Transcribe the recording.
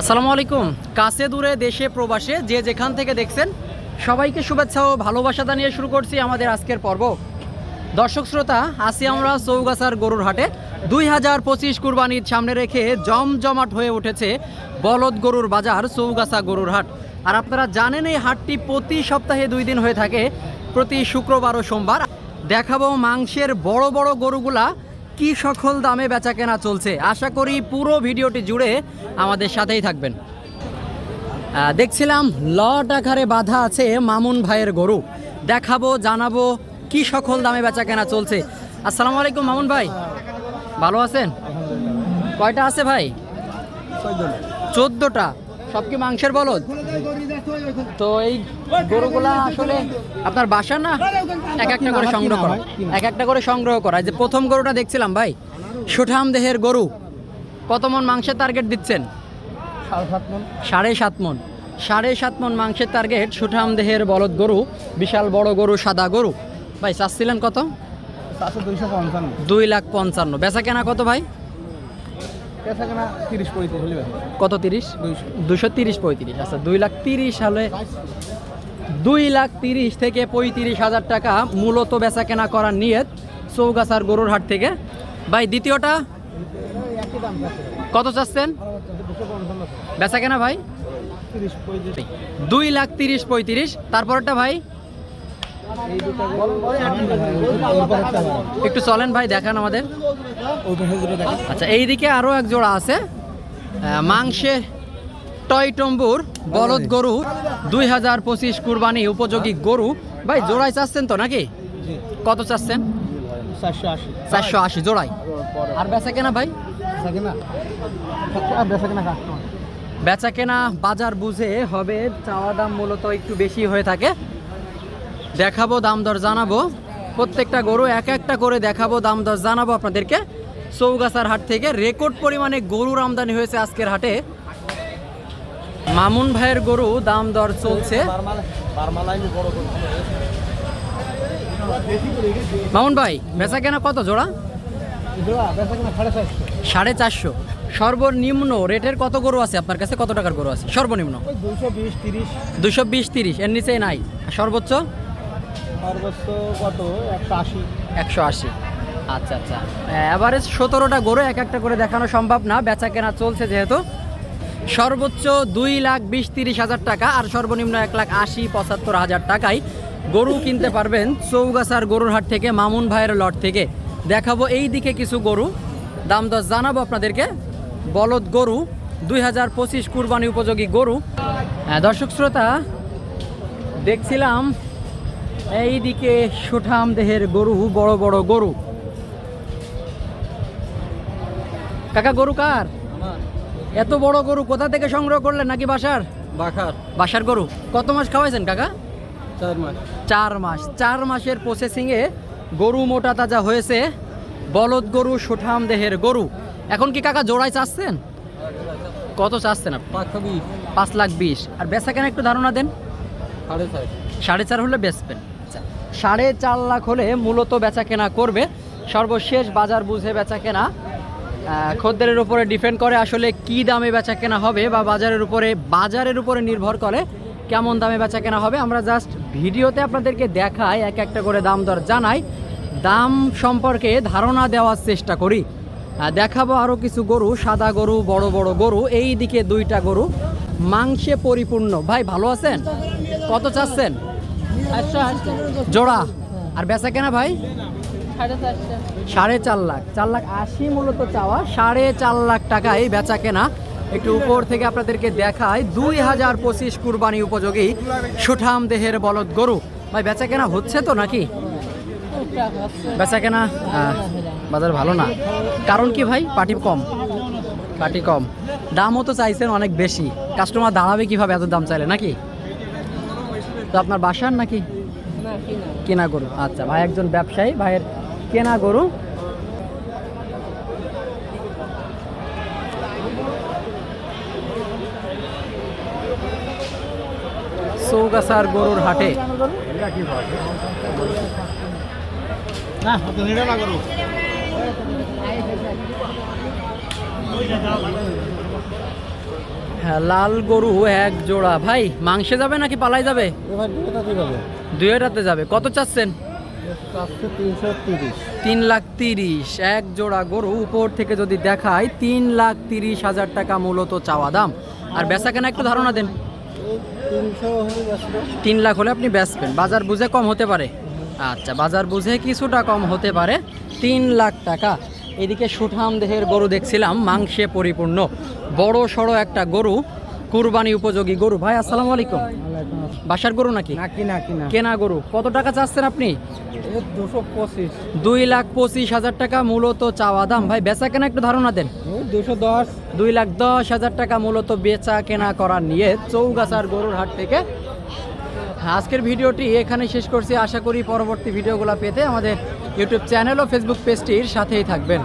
আসসালামু আলাইকুম। কাছে দূরে দেশে প্রবাসে যে যেখান থেকে দেখছেন, সবাইকে শুভেচ্ছা ও ভালোবাসা জানিয়ে শুরু করছি আমাদের আজকের পর্ব। দর্শক শ্রোতা আসি আমরা চৌগাছার গরুর হাটে। দুই হাজার পঁচিশ কুরবানির সামনে রেখে জমজমাট হয়ে উঠেছে বলদ গরুর বাজার, চৌগাছা গরুর হাট। আর আপনারা জানেন এই হাটটি প্রতি সপ্তাহে দুই দিন হয়ে থাকে, প্রতি শুক্রবার ও সোমবার। দেখাবো মাংসের বড় বড় গরুগুলা কি সকল দামে বেচা কেনা চলছে? আশা করি পুরো ভিডিওটি জুড়ে আমাদের সাথেই থাকবেন। দেখছিলাম লট আকারে বাধা আছে মামুন ভাইয়ের গরু। দেখাবো, জানাব কি সকল দামে বেচা কেনা চলছে। আসসালামু আলাইকুম মামুন ভাই। ভালো আছেন? কয়টা আছে ভাই? চোদ্দটা। সব কি মাংসের বলদ? তো এই গরুগুলা আসলে আপনার বাসা না? এক একটা করে সংগ্রহ করা। এক একটা করে সংগ্রহ করা। যে প্রথম গরুটা দেখছিলাম ভাই সুঠাম দেহের গরু। কত মন মাংসের টার্গেট দিচ্ছেন? সাড়ে সাত মন। সাড়ে সাত মন। মাংসের টার্গেট সুঠাম দেহের বলদ গরু বিশাল বড় গরু সাদা গরু। ভাই চাচ্ছিলেন কত? দুই লাখ পঞ্চান্ন। বেচা কেনা কত ভাই পেশা কেনা তিরিশ পঁয়ত্রিশ হলে কত তিরিশ? দুশো তিরিশ পঁয়ত্রিশ। আচ্ছা দুই লাখ তিরিশ হলে দুই লাখ তিরিশ থেকে পঁয়ত্রিশ হাজার টাকা মূলত বেচা কেনা করার নিয়ত চৌগাছার গরুর হাট থেকে। ভাই দ্বিতীয়টা? কত চাচ্ছেন? বেচা কেনা ভাই দুই লাখ তিরিশ পঁয়ত্রিশ। তারপরটা ভাই? একটা চলেন ভাই, দেখান আমাদের। আচ্ছা এইদিকে আরও এক জোড়া আছে। মাংসে টয় টম্বুর বলদ গরু, দুই হাজার পঁচিশ কুরবানি উপযোগী গরু। ভাই, জোড়ায় চাচ্ছেন তো নাকি? কত চাচ্ছেন? চারশো আশি জোড়াই আর বেচা কেনা ভাই? আর বেচা কেনা বাজার বুঝে হবে, চাওয়া দাম মূলত একটু বেশি হয়ে থাকে। দেখাবো দাম দর জানাব। প্রত্যেকটা গরু এক একটা করে দেখাবো দাম দর জানাব আপনাদেরকে। চৌগাছার হাট থেকে রেকর্ড পরিমাণে গরুর আমদানি হয়েছে আজকের হাটে। মামুন ভাইয়ের গরু দাম দর চলছে। মামুন ভাই বেচা কেনা কত জোড়া? সাড়ে চারশো। সর্বনিম্ন রেটের কত গরু আছে আপনার কাছে? কত টাকার গরু আছে? সর্বনিম্ন? দুশো বিশ তিরিশ। এর নিচে নাই। সর্বোচ্চ? সর্বোচ্চ কত? একশো আশি। একশো আশি। আচ্ছা আচ্ছা। অ্যাভারেজ সতেরোটা গরু এক একটা করে দেখানো সম্ভব না। বেচা কেনা চলছে যেহেতু। সর্বোচ্চ দুই লাখ বিশ তিরিশ হাজার টাকা আর সর্বনিম্ন এক লাখ আশি পঁচাত্তর হাজার টাকায় গরু কিনতে পারবেন চৌগাছার গরুর হাট থেকে মামুন ভাইয়ের লট থেকে। দেখাবো এই দিকে কিছু গরু। দাম দর জানাব আপনাদেরকে। বলদ গরু দুই হাজার পঁচিশ কুরবানি উপযোগী গরু। হ্যাঁ, দর্শক শ্রোতা দেখছিলাম এইদিকে সুঠাম দেহের গরু বড় বড় গরু। কাকা গরু কার? এত বড় গরু কোথা থেকে সংগ্রহ করলেন নাকি বাসার? বাখার বাসার গরু। কত মাস খাওয়াইছেন কাকা? চার মাস। চার মাস। চার মাসের প্রসেসিংয়ে গরু মোটা তাজা হয়েছে। বলদ গরু সুঠাম দেহের গরু। এখন কি কাকা জোড়ায় চাচ্ছেন? কত চাচ্ছেন আপনি? পাঁচ লাখ বিশ। আর বেচা কেন একটু ধারণা দেন। সাড়ে চার হলে বেচবেন। সাড়ে চার লাখ হলে মূলত বেচা কেনা করবে। সর্বশেষ বাজার বুঝে বেচা কেনা খদ্দেরের উপরে ডিপেন্ড করে আসলে কি দামে বেচা কেনা হবে বা বাজারের উপরে বাজারের উপরে নির্ভর করে কেমন দামে বেচা কেনা হবে। আমরা জাস্ট ভিডিওতে আপনাদেরকে দেখাই, এক একটা করে দাম দর জানাই। দাম সম্পর্কে ধারণা দেওয়ার চেষ্টা করি। দেখাবো আরও কিছু গরু, সাদা গরু, বড় বড় গরু এই দিকে দুইটা গরু। মাংসে পরিপূর্ণ। ভাই, ভালো আছেন? কত চাচ্ছেন? জোড়া? আর বেচা কেনা ভাই? সাড়ে চার লাখ। চার লাখ আশি মূলত চাওয়া। সাড়ে চার লাখ টাকায় বেচা কেনা। একটু উপর থেকে আপনাদেরকে দেখায় দুই হাজার পঁচিশ কুরবানি উপযোগী সুঠাম দেহের বলদ গরু। ভাই বেচা কেনা হচ্ছে তো নাকি? বেচা কেনা? বাজার ভালো না। কারণ কি ভাই? পার্টি কম। পার্টি কম। দামও তো চাইছেন অনেক বেশি। কাস্টমার দাঁড়াবে কীভাবে? এত দাম চাইলে নাকি? তো আপনার বাসার নাকি? কেনা। গরু। আচ্ছা ভাই একজন ব্যবসায়ী ভাইয়ের কেনা গরু। চৌগাছার গরুর হাটে। না তো নিড়ে না করো লাল গরু এক জোড়া। ভাই মাংসে যাবে নাকি পালাই যাবে? দুটাতে যাবে। কত চাচ্ছেন? তিন লাখ তিরিশ। এক জোড়া গরু উপর থেকে যদি দেখায় তিন লাখ তিরিশ হাজার টাকা মূলত চাওয়া দাম। আর বেচা কেনা একটু ধারণা দেন। তিনশো তিন লাখ হলে আপনি বেচবেন। বাজার বুঝে কম হতে পারে। আচ্ছা বাজার বুঝে কিছুটা কম হতে পারে। তিন লাখ টাকা। এদিকে সুঠাম দেহের গরু দেখছিলাম মাংসে পরিপূর্ণ। বড় সড়ো একটা গরু কুরবানি উপযোগী গরু। ভাই আসসালামু আলাইকুম। বাসার গরু নাকি? কেনা গরু। কত টাকা চাচ্ছেন আপনি? দুই লাখ পঁচিশ হাজার টাকা মূলত চাওয়া দাম। ভাই বেচা কেনা একটু ধারণা দেন। দুশো দশ। দুই লাখ দশ হাজার টাকা মূলত বেচা কেনা করার নিয়ে চৌগাছার গরুর হাট থেকে। আজকের ভিডিওটি এখানে শেষ করছি। আশা করি পরবর্তী ভিডিওগুলো পেতে আমাদের ইউটিউব চ্যানেল ও ফেসবুক পেজটির সাথেই থাকবেন।